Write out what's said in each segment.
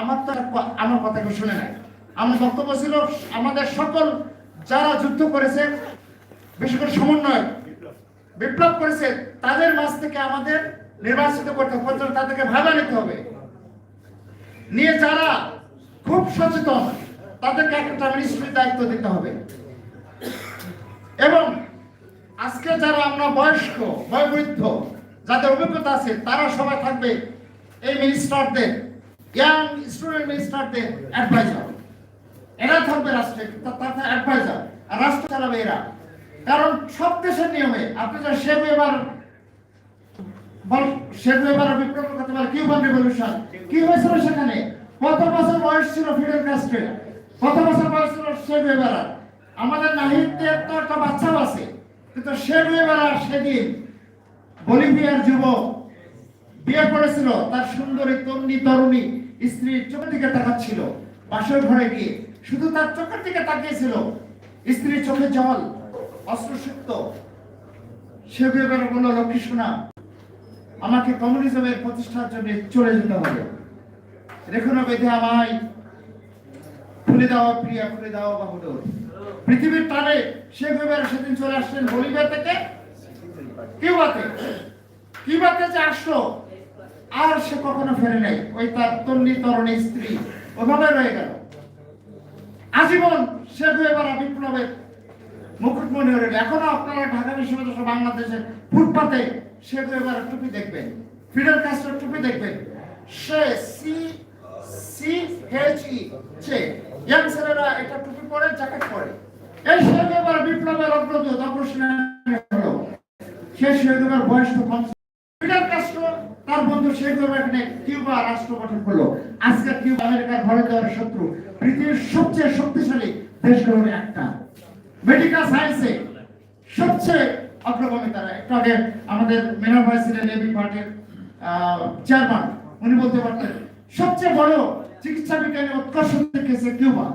আমার তো আমার কথা কেউ শুনে নাই। আমার বক্তব্য ছিল, আমাদের সকল যারা যুদ্ধ করেছে বিশেষ করে সমন্বয়, বিপ্লব করেছে, তাদের মাঝ থেকে আমাদের নির্বাচিত করতে হবে তাদেরকে ভাবা নিতে হবে। নিয়ে যারা খুব সচেতন, তাদেরকে একটা মিনিস্ট্রির দায়িত্ব দিতে হবে। এবং আজকে যারা আমরা বয়স্ক, বয়োবৃদ্ধ, যাদের অভিজ্ঞতা আছে, তারা সবাই থাকবে এই মিনিস্টারদের ইয়াং স্টুডেন্ট মিনিস্টারদের অ্যাডভাইজার এরা থাকবে রাষ্ট্রে তার অ্যাডভাইজার আর রাষ্ট্র চালাবে এরা। কারণ সব দেশের নিয়মে আপনি যে শেখ এবার শেখ এবার বিপ্লব করতে পারে কিউবান রেভলিউশন কি হয়েছিল সেখানে? কত বছর বয়স ছিল ফিডেল কাস্ট্রের কত বছর বয়স ছিল শেখ এবার? আমাদের নাহিদের তো একটা বাচ্চাও আছে, কিন্তু শেখ এবার সেদিন বলিভিয়ার যুবক বিয়ে করেছিল, তার সুন্দরী তরুণী তরুণী। স্ত্রীর চোখের দিকে তাকাচ্ছিল, বাসর ঘরে গিয়ে। শুধু তার চোখের দিকে তাকিয়েছিল। স্ত্রীর চোখে জল, অস্ত্রসুক্ত। সে এবার বলল, লক্ষ্মী সোনা, আমাকে কমিউনিজমের প্রতিষ্ঠার জন্য চলে যেতে হবে। রেখনো বেঁধে আমায়। খুলে দেওয়া প্রিয়া, খুলে দেওয়া বাহুদর পৃথিবীর টানে শেখ এবার সেদিন চলে আসলেন বলিভিয়া থেকে। কিউবাতে। কিউবাতে যে আসলো আর সে কখনো ফেরে নাই। ওই তার তন্নি তরণী স্ত্রী। ওভাবে রয়ে গেল। আজীবন সে এবার বিপ্লবের মুকুটমণি হয়ে রইল। এখনও আপনারা ঢাকা বিশ্ববিদ্যালয় বাংলাদেশের ফুটপাতে সে এবার টুপি দেখবেন। ফিডেল কাস্ট্রোর টুপি দেখবেন। সে সি সি, এইচ, ই সে ইয়াং ছেলেরা এটা টুপি পরে, জ্যাকেট পরে। এই সে এবার বিপ্লবের অগ্রদূত অগ্রসেনানী হলো সে শেখবার বয়স তো কম ছিল। ফিডেল কাস্ট্রো তার বন্ধু শেখ এখানে কিউবা রাষ্ট্র গঠন করল আজকে কিউবা আমেরিকার ঘরে দেওয়ার শত্রু, পৃথিবীর সবচেয়ে শক্তিশালী দেশগুলোর একটা। মেডিকেল সায়েন্সে সবচেয়ে অগ্রগামী তারা। একটু আগে আমাদের মেনা ভাই ছিলেন এবি পার্টির চেয়ারম্যান উনি বলতে পারতেন, সবচেয়ে বড় চিকিৎসা বিজ্ঞানী উৎকর্ষ দেখেছে কিউবা?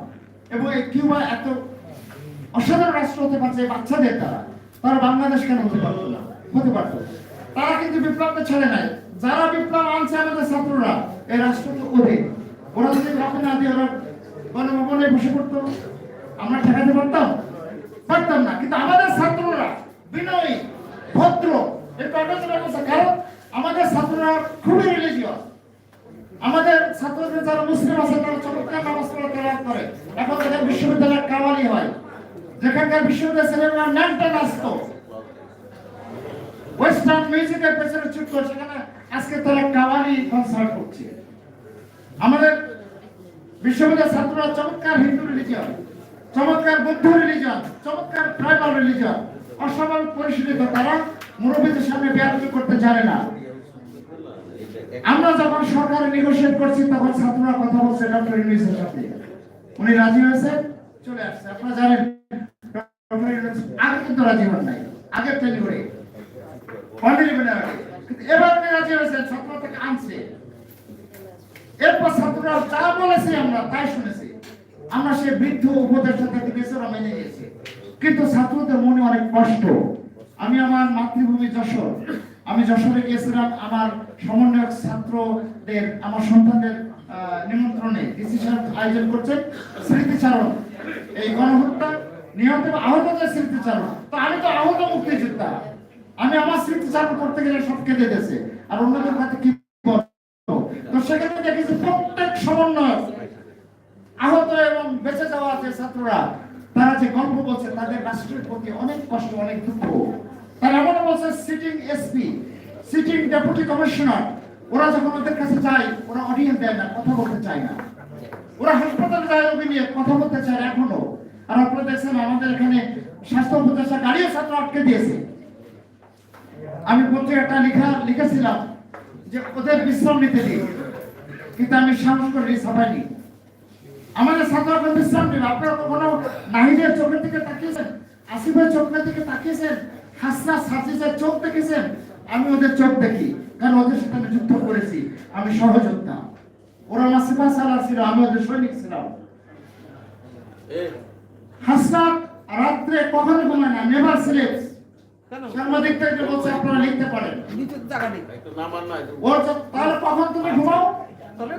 এবং এই কিউবা এত অসাধারণ রাষ্ট্র হতে পারছে বাচ্চাদের দ্বারা। তারা বাংলাদেশ কেন হতে পারতো না? হতে পারতো। তারা কিন্তু বিপ্লবকে ছেড়ে নাই। যারা বিপ্লব আনছে আমাদের ছাত্ররা, এই রাষ্ট্র তো ওদের ওরা যদি রকে না দিয়ে ওরা গণভবনে বসে পড়তো, আমরা ঠেকাতে পারতাম? পারতাম না। কিন্তু আমাদের ছাত্ররা বিনয়ী, ভদ্র, এই কর্মচারী অবস্থা কারণ আমাদের ছাত্ররা খুবই রিলিজিয়াস আমাদের ছাত্রদের যারা মুসলিম আছে, তারা চমৎকার নামাজ পড়ে করে। এখন তাদের বিশ্ববিদ্যালয়ের কাওয়ালি হয়। যেখানকার বিশ্ববিদ্যালয় ছেলেমেয়েরা ন্যাংটা নাচত ওয়েস্টার্ন মিউজিকের পেছনে ছুটতো, সেখানে আজকে তারা কাওয়ালি কনসার্ট করছে আমাদের বিশ্ববিদ্যালয়ের ছাত্ররা চমৎকার হিন্দু রিলিজিয়ন চমৎকার বৌদ্ধ রিলিজিয়ন চমৎকার ট্রাইবাল রিলিজিয়ন অসমান পরিশীলিত তারা মুরব্বীদের সামনে বেয়াদবি করতে জানে না। আমরা যখন সরকারে নেগোশিয়েট করছি, তখন ছাত্ররা কথা বলছে ডক্টর ইউনিসের সাথে। উনি রাজি হয়েছে, চলে আসছে। আপনারা জানেন আগে কিন্তু রাজি হন নাই, আগের টেলিগুড়ে এবার রাজি হয়েছে? ছাত্র থেকে আনছে। এরপর ছাত্ররা যা বলেছে আমরা তাই শুনেছি। আমরা সে বৃদ্ধ উপদেষ্টা থেকে বেসরা মেনে নিয়েছি কিন্তু ছাত্রদের মনে অনেক কষ্ট। আমি আমার মাতৃভূমি যশোর। আমি যশোরে গিয়েছিলাম আমার সমন্বয়ক ছাত্রদের, আমার সন্তানদের নিমন্ত্রণে ডিসি সাহেব আয়োজন করছেন স্মৃতিচারণ। এই গণহত্যা নিহত আহতদের স্মৃতিচারণ। তো আমি তো আহত মুক্তিযোদ্ধা। আমি আমার স্মৃতিচারণ করতে গেলে সব কেঁদে দিয়েছে। আর অন্যদের কাছে কি তো সেখানে দেখেছি প্রত্যেক সমন্বয়ক আহত এবং বেঁচে যাওয়া ছাত্ররা, তারা যে গল্প বলছে, তাদের রাষ্ট্রের প্রতি অনেক কষ্ট, অনেক দুঃখ। এমন বলছে sitting SP sitting deputy commissioner ওরা যখন ওদের কাছে যায়, ওরা অডিয়েন্স দেয় না, কথা বলতে চায় না। ওরা হাসপাতালে যায় রোগী নিয়ে কথা বলতে চায় এখনও। আর আপনারা দেখছেন আমাদের এখানে স্বাস্থ্য উপদেষ্টা গাড়িও ছাত্র আটকে দিয়েছে। আমি পত্রিকাটা লেখা লিখেছিলাম যে ওদের বিশ্রাম নিতে দিই কিন্তু আমি সাহস করে ছাপাইনি। আমাদের ছাত্ররা বিশ্রাম নেবে আপনারা কখনো নাহিদের চোখের দিকে তাকিয়েছেন আসিফের চোখের দিকে তাকিয়েছেন হাসনা সাজিসের চোখ দেখেছেন? আমি ওদের চোখ দেখি কারণ ওদের সাথে আমি যুদ্ধ করেছি আমি সহযোদ্ধা। ওরা আমার সিপা সালার ছিল আমি ওদের সৈনিক ছিলাম। হাসনাত রাত্রে কখনো ঘুমায় না নেভার স্লিপস। সাংবাদিকদেরকে বলছে আপনারা লিখতে পারেন। নিচের জায়গা নেই। ওর তাহলে কখন তুমি ঘুমাও?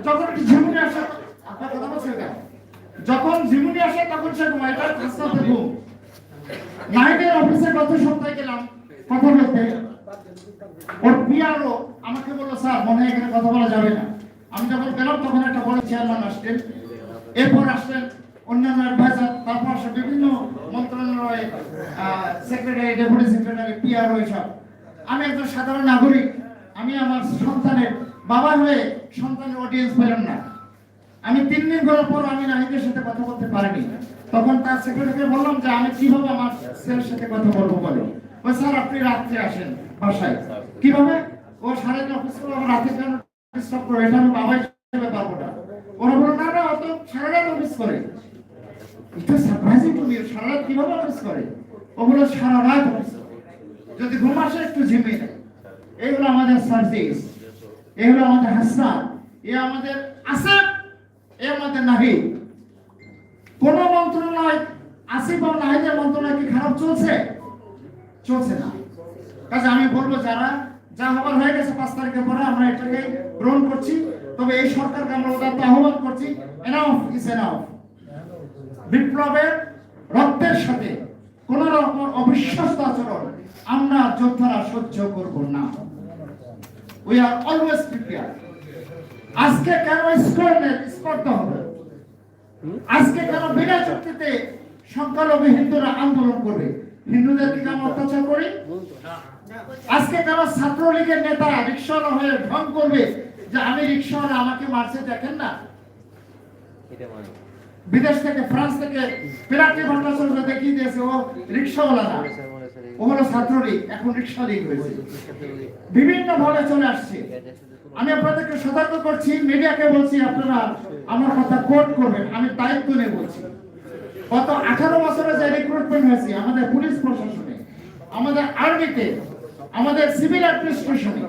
যখন একটু ঝিমুনি আসে আপনার কথা বলছেন কেন? যখন ঝিমুনি আসে তখন সে ঘুমায়। এটা হাসনাতে ঘুম। নাইটের অফিসে গত সপ্তাহে গেলাম কথা বলতে। ওর পিয়ারও আমাকে বলল স্যার মনে হয় এখানে কথা বলা যাবে না। আমি যখন গেলাম তখন একটা বড় চেয়ারম্যান আসলেন। এরপর আসলেন অন্যান্য অ্যাডভাইজার তারপর আসে বিভিন্ন মন্ত্রণালয়ে সেক্রেটারি ডেপুটি সেক্রেটারি পিআরও এসব আমি একজন সাধারণ নাগরিক, আমি আমার সন্তানের বাবা হয়ে সন্তানের অডিয়েন্স পেলাম না। আমি তিন দিন করার পর আমি নাহিদের সাথে কথা বলতে পারিনি। তখন তার সেক্রেটারিকে বললাম যে, আমি কীভাবে আমার ছেলের সাথে কথা বলব বলে? ও স্যার, আপনি রাত্রে আসেন বাসায়। কীভাবে? ও সারাদিন অফিস করে আবার রাতে কেন এটা আমি বাবা হিসেবে পারব না। ওরা বলল, না না, ও তো সারারাত অফিস করে। এটা সারপ্রাইজিং সারা রাত কীভাবে অফিস করে? ও বলল সারা রাত অফিস যদি ঘুম আসে একটু এইগুলো আমাদের সার্ভিস এগুলো আমাদের এ আমাদের আসেফ এ আমাদের নাহিদ। কোন মন্ত্রণালয়, আসিফ বা নাহিদের মন্ত্রণালয় কি খারাপ চলছে? চলছে না। কাজে আমি বলব যারা, যা হবার হয়ে গেছে পাঁচ তারিখের পরে আমরা এটাকে গ্রহণ করছি। তবে এই সরকারকে আমরা উদাত্ত আহ্বান করছি। এনাফ ইজ এনাফ বিপ্লবের রক্তের সাথে কোন রকম অবিশ্বাস্ত আচরণ আমরা যোদ্ধারা সহ্য করব না। উই আর অলওয়েজ প্রিপেয়ার আজকে কেন স্কর্ণের স্পর্ধা হবে? আজকে কেন বিনা চুক্তিতে সংখ্যালঘু হিন্দুরা আন্দোলন করবে? হিন্দুদের কি কেন অত্যাচার করি? আজকে কেন ছাত্রলীগের নেতা রিক্সাওয়ালা হয়ে ঢং করবে যে আমি রিক্সাওয়ালা, আমাকে মারছে দেখেন না? বিদেশ থেকে ফ্রান্স থেকে পিরাটি ভট্টাচার্য দেখিয়ে দিয়েছে ও রিক্সাওয়ালা না ও হলো ছাত্রলীগ এখন রিক্সা লীগ হয়েছে। বিভিন্ন ভাবে চলে আসছে। আমি আপনাদেরকে সতর্ক করছি মিডিয়াকে বলছি আপনারা আমার কথা কোট করবেন আমি দায়িত্ব নিয়ে বলছি। গত আঠারো বছরে যে রিক্রুটমেন্ট হয়েছে আমাদের পুলিশ প্রশাসনে আমাদের আর্মিতে আমাদের সিভিল অ্যাডমিনিস্ট্রেশনে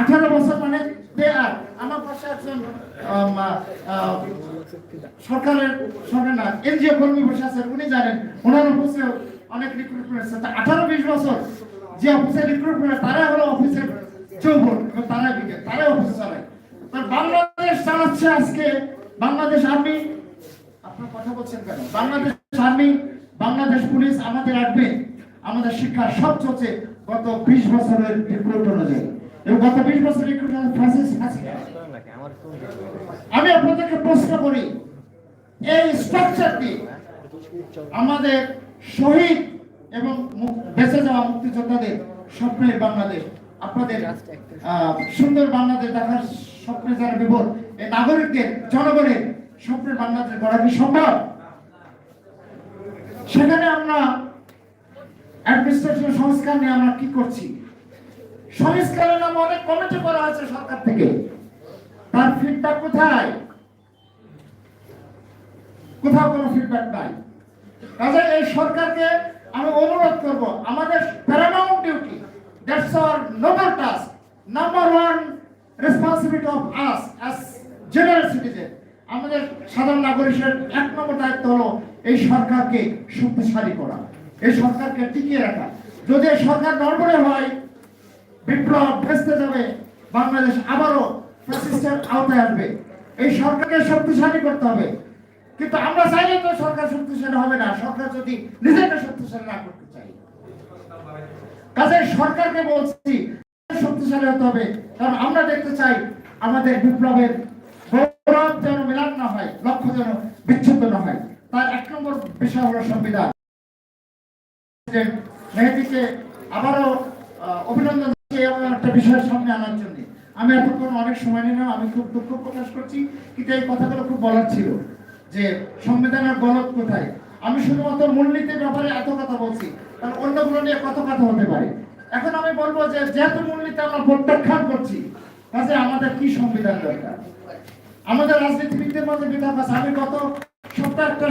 আঠারো বছর মানে আমার পাশে একজন সরকারের, সরকার না, এনজিও কর্মী বসে আছেন, উনি জানেন, ওনার অফিসে অনেক রিক্রুটমেন্ট আছে। আঠারো বিশ বছর যে অফিসে রিক্রুটমেন্ট তারা হলো চৌবন তারা চালায়। বাংলাদেশ চালাচ্ছে আজকে, বাংলাদেশ আর্মি, আপনার কথা বলছেন কেন? বাংলাদেশ আর্মি, বাংলাদেশ পুলিশ আমাদের অ্যাডমিন আমাদের শিক্ষা সব চলছে গত বিশ বছরের রিক্রুট অনুযায়ী। গত বিশ বছর আমি আপনাদেরকে প্রশ্ন করি, এই স্ট্রাকচারটি আমাদের শহীদ এবং বেঁচে যাওয়া মুক্তিযোদ্ধাদের স্বপ্নের বাংলাদেশ। আপনাদের সুন্দর বাংলাদেশ দেখার স্বপ্নে যারা বিভোর, এই নাগরিকদের, জনগণের স্বপ্নের বাংলাদেশ গড়া কি সম্ভব? সেখানে আমরা অ্যাডমিনিস্ট্রেশন সংস্কার নিয়ে আমরা কি করছি? সংস্কারের নামে অনেক কমিটি করা হয়েছে সরকার থেকে। তার ফিডব্যাক কোথায়? কোথাও কোনো ফিডব্যাক নাই। কাজে এই সরকারকে আমি অনুরোধ করব, আমাদের paramount duty that's our noble task number one responsibility of us as general citizen আমাদের সাধারণ নাগরিকের এক নম্বর দায়িত্ব হলো এই সরকারকে শক্তিশালী করা, এই সরকারকে টিকিয়ে রাখা। যদি এই সরকার নড়বড়ে হয় বিপ্লব ভেস্তে যাবে, বাংলাদেশ আবারও ফ্যাসিস্টের আওতায় আসবে। এই সরকারকে শক্তিশালী করতে হবে। কিন্তু আমরা চাইলে তো সরকার শক্তিশালী হবে না, সরকার যদি নিজেকে শক্তিশালী না করতে চাই কাজে সরকারকে বলছি, শক্তিশালী হতে হবে। কারণ আমরা দেখতে চাই, আমাদের বিপ্লবের গৌরব যেন মিলান না হয়, লক্ষ্য যেন বিচ্ছুত না হয়। তার এক নম্বর বিষয় হলো সংবিধান। মেহেদিকে আবারও অভিনন্দন জানাচ্ছি এমন একটা বিষয়ের সামনে আনার জন্য আমি এতক্ষণ অনেক সময় নিলাম, আমি খুব দুঃখ প্রকাশ করছি, কিন্তু এই কথাগুলো খুব বলার ছিল, যে সংবিধানের গলত কোথায়? আমি শুধুমাত্র মূলনীতির ব্যাপারে এত কথা বলছি, কারণ অন্যগুলো নিয়ে কত কথা হতে পারে। এখন আমি বলব যে যেহেতু মূলনীতি আমরা প্রত্যাখ্যান করছি কাজে আমাদের কি সংবিধান দরকার? আমাদের রাজনীতিবিদদের মধ্যে বিধান আছে। আমি গত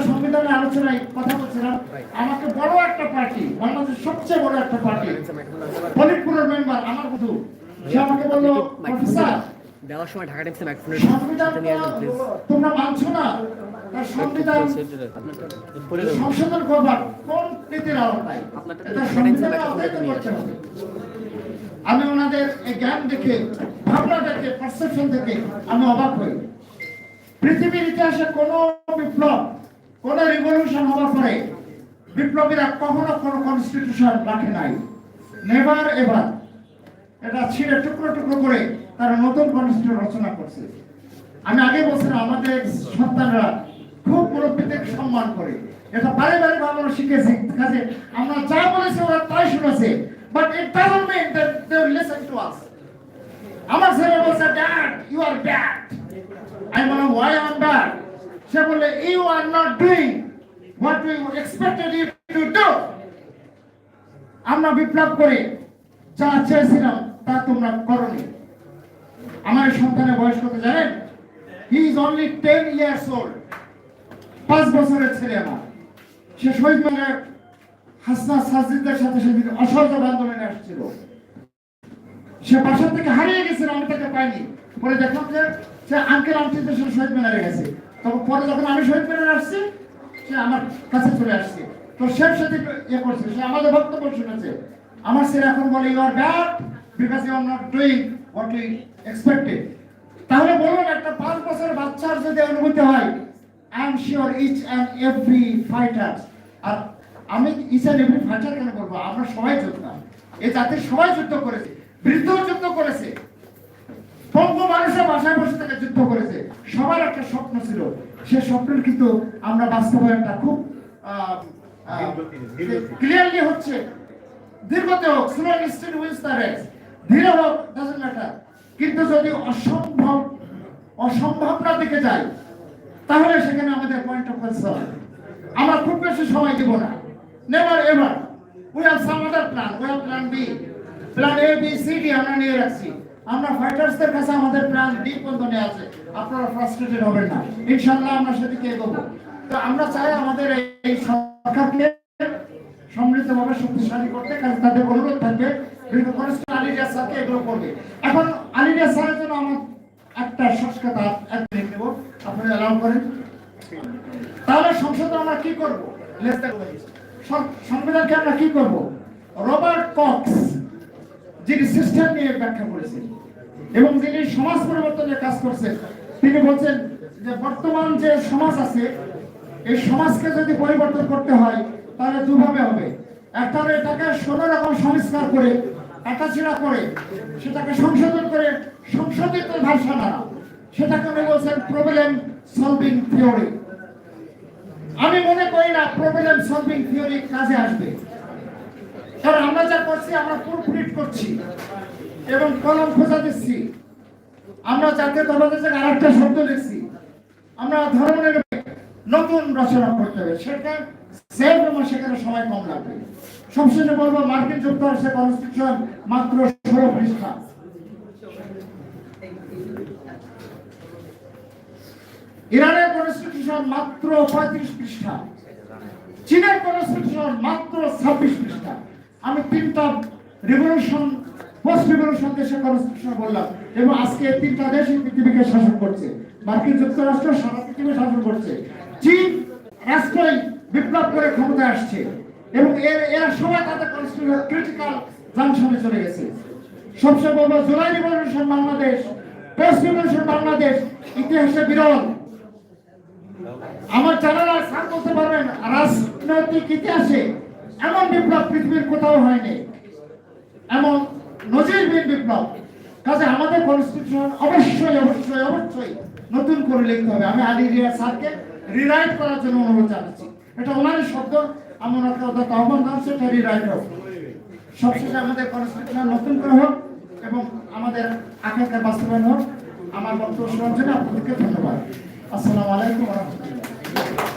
সংবিধানের আলোচনায় কথা বলছিলাম। আমাকে বড় একটা পার্টি বাংলাদেশের সবচেয়ে বড় একটা পার্টি ফরিদপুরের মেম্বার আমার বন্ধু সে আমাকে বলল প্রফেসর দেওয়ার সময় ঢাকা টাইমসে তোমরা মানছো না? সংবিধান সংশোধন করবার কোন নীতির আওতায়? এটা সংবিধানের আওতায় করতে হবে। আমি ওনাদের এই জ্ঞান দেখে ভাবনা দেখে পারসেপশন দেখে আমি অবাক হই। পৃথিবীর ইতিহাসে কোন বিপ্লব, কোন রিভলিউশন হওয়ার পরে বিপ্লবীরা কখনো কোনো কনস্টিটিউশন রাখে নাই। নেভার এভার এটা ছিঁড়ে টুকরো টুকরো করে তারা নতুন কনস্টিটিউশন রচনা করছে। আমি আগে বলছিলাম, আমাদের সন্তানরা খুব মুরব্বীদের সম্মান করে। এটা বারে বারে আমরা শিখেছি। কাজে আমরা যা বলেছি ওরা তাই শুনেছে। But it doesn't mean that they will listen to us আমার ছেলে বলছে ড্যাড ইউ আর ব্যাড আমি বললাম ওয়াই আম ব্যাড সে বললে you are not doing what we expected you to do আমরা বিপ্লব করে, যা চেয়েছিলাম তা তোমরা করনি। আমার সন্তানের বয়স কত জানেন? He is only ten years old পাঁচ বছরের ছেলে আমার। সে শহীদ মিনারে হাসনা সাজিদের সাথে সেদিন অসহযোগ আন্দোলনে আসছিল। সে বাসা থেকে হারিয়ে গেছিল, আমি তাকে পাইনি। পরে দেখলাম যে সে আঙ্কেল সাথে শহীদ মিনারে গেছে। তখন পরে যখন আমি শহীদ মিনারে আসছি, সে আমার কাছে চলে আসছে। তো সে সাথে ইয়ে করছে, সে আমাদের বক্তব্য শুনেছে। আমার এখন বলে you are bad because you are not doing what we expected তাহলে বলুন, একটা পাঁচ বছরের বাচ্চার যদি অনুভূতি হয় I am sure each and every fighter আর আমি ইচ অ্যান্ড এভরি ফাইটার কেন বলব? আমরা সবাই যোদ্ধা। এই জাতির সবাই যুদ্ধ করেছে বৃদ্ধ যুদ্ধ করেছে। পঙ্গু মানুষের বাসায় বসে থেকে যুদ্ধ করেছে। সবার একটা স্বপ্ন ছিল। সে স্বপ্নের কিন্তু আমরা বাস্তবায়নটা খুব ক্লিয়ারলি হচ্ছে। দীর্ঘতে হোক slower still wins the race. ধীরে হোক ডাজন্ট ম্যাটার কিন্তু যদি অসম্ভব অসম্ভবনা দিকে যাই তাহলে সেখানে আমাদের পয়েন্ট অফ কনসার্ন আমরা খুব বেশি সময় দেব না। Never ever we have some other plan we have plan B plan A B C D আমরা নিয়ে রাখছি। আমরা ফাইটার্সদের কাছে আমাদের ডি পর্যন্ত আছে। আপনারা ফ্রাস্ট্রেটেড হবেন না। ইনশাআল্লাহ আমরা সেদিকে এগোবো। তো আমরা চাই আমাদের এই সরকারকে সমৃদ্ধভাবে শক্তিশালী করতে, কারণ তাদের অনুরোধ থাকবে আলিরিয়া স্যারকে এগুলো করবে। এখন আলিরিয়া স্যারের জন্য আমার একটা সংস্কার এক মিনিট নেব। আপনারা অ্যালাউ করেন। তাহলে সংসদে আমরা কি করব? সংবিধানকে আমরা কি করব? রবার্ট কক্স, যিনি সিস্টেম নিয়ে ব্যাখ্যা করেছেন এবং যিনি সমাজ পরিবর্তনের কাজ করছেন, তিনি বলছেন যে বর্তমান যে সমাজ আছে, এই সমাজকে যদি পরিবর্তন করতে হয়, তাহলে দুভাবে হবে। একটা হলো এটাকে ষোলো রকম সংস্কার করে একাছিড়া করে, সেটাকে সংশোধন করে সংশোধিত ভাষা দ্বারা। সেটাকে উনি বলছেন প্রবলেম সলভিং থিওরি আমি মনে করি না প্রবলেম সলভিং থিওরি কাজে আসবে। কারণ আমরা যা করছি, আমরা প্রুফরিড করছি। এবং কলম খোঁজা দিচ্ছি। আমরা জাতীয়তাবাদের জায়গায় আরেকটা শব্দ লিখছি আমরা ধর্মের নতুন রচনা করতে হবে। সেটা সেভ এবং সেখানে সময় কম লাগবে। সবশেষে বলব, মার্কিন যুক্তরাষ্ট্রের কনস্টিটিউশন মাত্র ষোলো পৃষ্ঠা। ইরানের কনস্টিটিউশন মাত্র পঁয়ত্রিশ পৃষ্ঠা। চীনের কনস্টিটিউশন মাত্র ছাব্বিশ পৃষ্ঠা। আমি তিনটা রিভলিউশন রিভলিউশন দেশের কনস্টিটিউশন বললাম এবং আজকে তিনটা দেশ পৃথিবীকে শাসন করছে। মার্কিন যুক্তরাষ্ট্র সারা পৃথিবী শাসন করছে। চীন রাষ্ট্রই বিপ্লব করে ক্ষমতায় আসছে এবং এর, এরা সবাই তাদের ক্রিটিক্যাল জাংশনে চলে গেছে। সবচেয়ে বলব July revolution Bangladesh post revolution Bangladesh, ইতিহাসে বিরল। আমার জানারা স্যার বলতে পারবেন, রাজনৈতিক ইতিহাসে এমন বিপ্লব পৃথিবীর কোথাও হয়নি। এমন নজিরবিহীন বিপ্লব। কাজে আমাদের কনস্টিটিউশন অবশ্যই অবশ্যই অবশ্যই নতুন করে লিখতে হবে। আমি আলী রিয়া স্যারকে রিরাইট করার জন্য অনুরোধ জানাচ্ছি। এটা ওনারই শব্দ, আমি ওনাকে ওদের আহ্বান জানাচ্ছি এটা রিরাইট হোক। সবশেষে আমাদের কনস্টিটিউশন নতুন করে হোক এবং আমাদের আকাঙ্ক্ষা বাস্তবায়ন হোক। আমার বক্তব্য শোনার জন্য আপনাদেরকে ধন্যবাদ। আসসালামু আলাইকুম রহমতুল্লাহ।